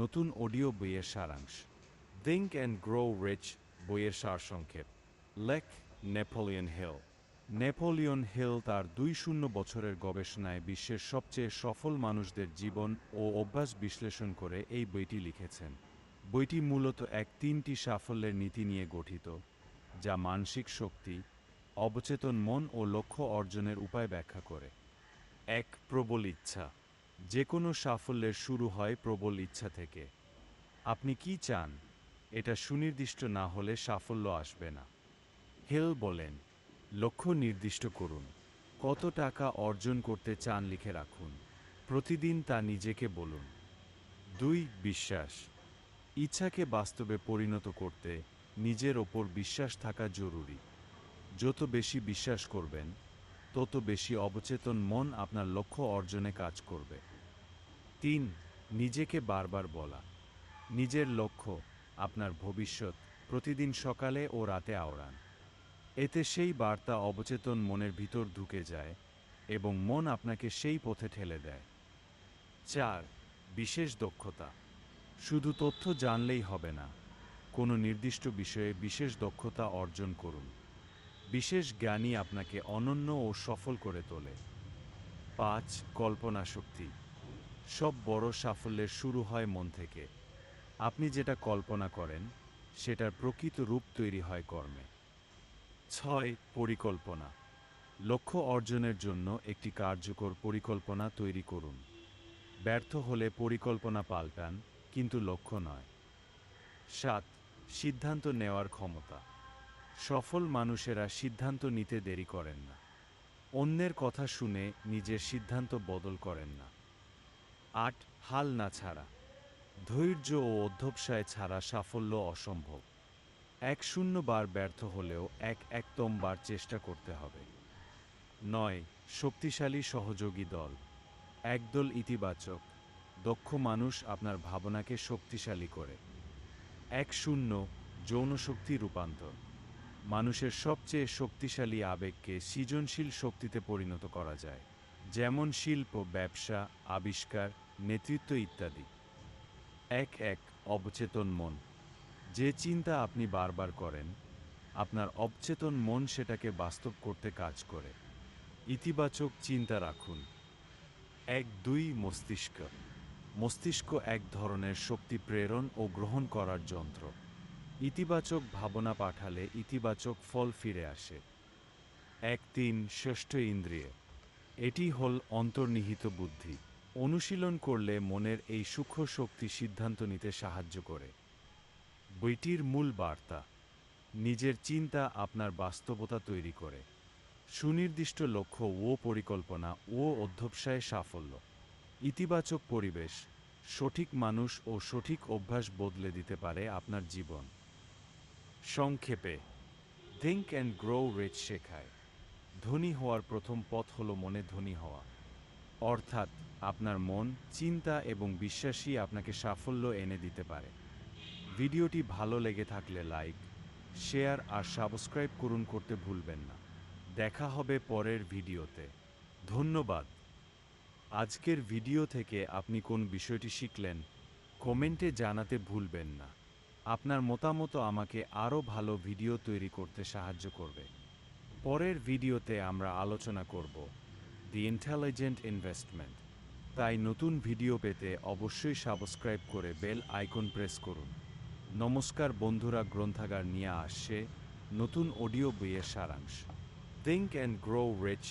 নতুন অডিও বইয়ের সারাংশ। থিঙ্ক অ্যান্ড গ্রো রিচ বইয়ের সারসংক্ষেপ লেক নেপোলিয়ন হিল নেপোলিয়ন হিল তার দুই শূন্য বছরের গবেষণায় বিশ্বের সবচেয়ে সফল মানুষদের জীবন ও অভ্যাস বিশ্লেষণ করে এই বইটি লিখেছেন। বইটি মূলত এক তিনটি সাফল্যের নীতি নিয়ে গঠিত, যা মানসিক শক্তি, অবচেতন মন ও লক্ষ্য অর্জনের উপায় ব্যাখ্যা করে। এক প্রবল ইচ্ছা। যে কোনো সাফল্যের শুরু হয় প্রবল ইচ্ছা থেকে। আপনি কি চান? এটা সুনির্দিষ্ট না হলে সাফল্য আসবে না। হেল বলেন, লক্ষ্য নির্দিষ্ট করুন। কত টাকা অর্জন করতে চান লিখে রাখুন। প্রতিদিন তা নিজেকে বলুন। দুই, বিশ্বাস। ইচ্ছাকে বাস্তবে পরিণত করতে নিজের ওপর বিশ্বাস থাকা জরুরি। যত বেশি বিশ্বাস করবেন তত বেশি অবচেতন মন আপনার লক্ষ্য অর্জনে কাজ করবে। তিন, নিজেকে বারবার বলা। নিজের লক্ষ্য, আপনার ভবিষ্যৎ, প্রতিদিন সকালে ও রাতে আওড়ান। এতে সেই বার্তা অবচেতন মনের ভিতর ঢুকে যায় এবং মন আপনাকে সেই পথে ঠেলে দেয়। চার, বিশেষ দক্ষতা। শুধু তথ্য জানলেই হবে না। কোনো নির্দিষ্ট বিষয়ে বিশেষ দক্ষতা অর্জন করুন। বিশেষ জ্ঞানই আপনাকে অনন্য ও সফল করে তোলে। পাঁচ, কল্পনা শক্তি। সব বড় সাফল্যের শুরু হয় মন থেকে। আপনি যেটা কল্পনা করেন, সেটার প্রকৃত রূপ তৈরি হয় কর্মে। ছয়, পরিকল্পনা। লক্ষ্য অর্জনের জন্য একটি কার্যকর পরিকল্পনা তৈরি করুন। ব্যর্থ হলে পরিকল্পনা পাল্টান, কিন্তু লক্ষ্য নয়। সাত, সিদ্ধান্ত নেওয়ার ক্ষমতা। সফল মানুষেরা সিদ্ধান্ত নিতে দেরি করেন না। অন্যের কথা শুনে নিজের সিদ্ধান্ত বদল করেন না। আট, হাল না ছাড়া। ধৈর্য ও অধ্যবসায় ছাড়া সাফল্য অসম্ভব। এক শূন্য বার ব্যর্থ হলেও এক একতম বার চেষ্টা করতে হবে। নয়, শক্তিশালী সহযোগী দল। একদল ইতিবাচক, দক্ষ মানুষ আপনার ভাবনাকে শক্তিশালী করে। এক শূন্য, যৌনশক্তি রূপান্তর। মানুষের সবচেয়ে শক্তিশালী আবেগকে সৃজনশীল শক্তিতে পরিণত করা যায়, যেমন শিল্প, ব্যবসা, আবিষ্কার, নেতৃত্ব ইত্যাদি। এক এক অবচেতন মন। যে চিন্তা আপনি বারবার করেন, আপনার অবচেতন মন সেটাকে বাস্তব করতে কাজ করে। ইতিবাচক চিন্তা রাখুন। এক দুই মস্তিষ্ক। মস্তিষ্ক এক ধরনের শক্তি প্রেরণ ও গ্রহণ করার যন্ত্র। ইতিবাচক ভাবনা পাঠালে ইতিবাচক ফল ফিরে আসে। এক তিন ষষ্ঠ ইন্দ্রিয়, এটি হল অন্তর্নিহিত বুদ্ধি। অনুশীলন করলে মনের এই সূক্ষ্ম শক্তি সিদ্ধান্ত নিতে সাহায্য করে। বইটির মূল বার্তা, নিজের চিন্তা আপনার বাস্তবতা তৈরি করে। সুনির্দিষ্ট লক্ষ্য ও পরিকল্পনা ও অধ্যবসায় সাফল্য। ইতিবাচক পরিবেশ, সঠিক মানুষ ও সঠিক অভ্যাস বদলে দিতে পারে আপনার জীবন। সংক্ষেপে থিঙ্ক অ্যান্ড গ্রো রিচ শেখায়। ধনী হওয়ার প্রথম পথ হল মনে ধনী হওয়া। অর্থাৎ আপনার মন, চিন্তা এবং বিশ্বাসই আপনাকে সাফল্য এনে দিতে পারে। ভিডিওটি ভালো লেগে থাকলে লাইক, শেয়ার আর সাবস্ক্রাইব করুন করতে ভুলবেন না। দেখা হবে পরের ভিডিওতে। ধন্যবাদ। আজকের ভিডিও থেকে আপনি কোন বিষয়টি শিখলেন, কমেন্টে জানাতে ভুলবেন না। আপনার মতামত আমাকে আরও ভালো ভিডিও তৈরি করতে সাহায্য করবে। পরের ভিডিওতে আমরা আলোচনা করব দি ইন্টেলিজেন্ট ইনভেস্টমেন্ট তাই নতুন ভিডিও পেতে অবশ্যই সাবস্ক্রাইব করে বেল আইকন প্রেস করুন। নমস্কার বন্ধুরা, গ্রন্থাগার নিয়ে আসছে নতুন অডিও বইয়ের সারাংশ। Think and grow rich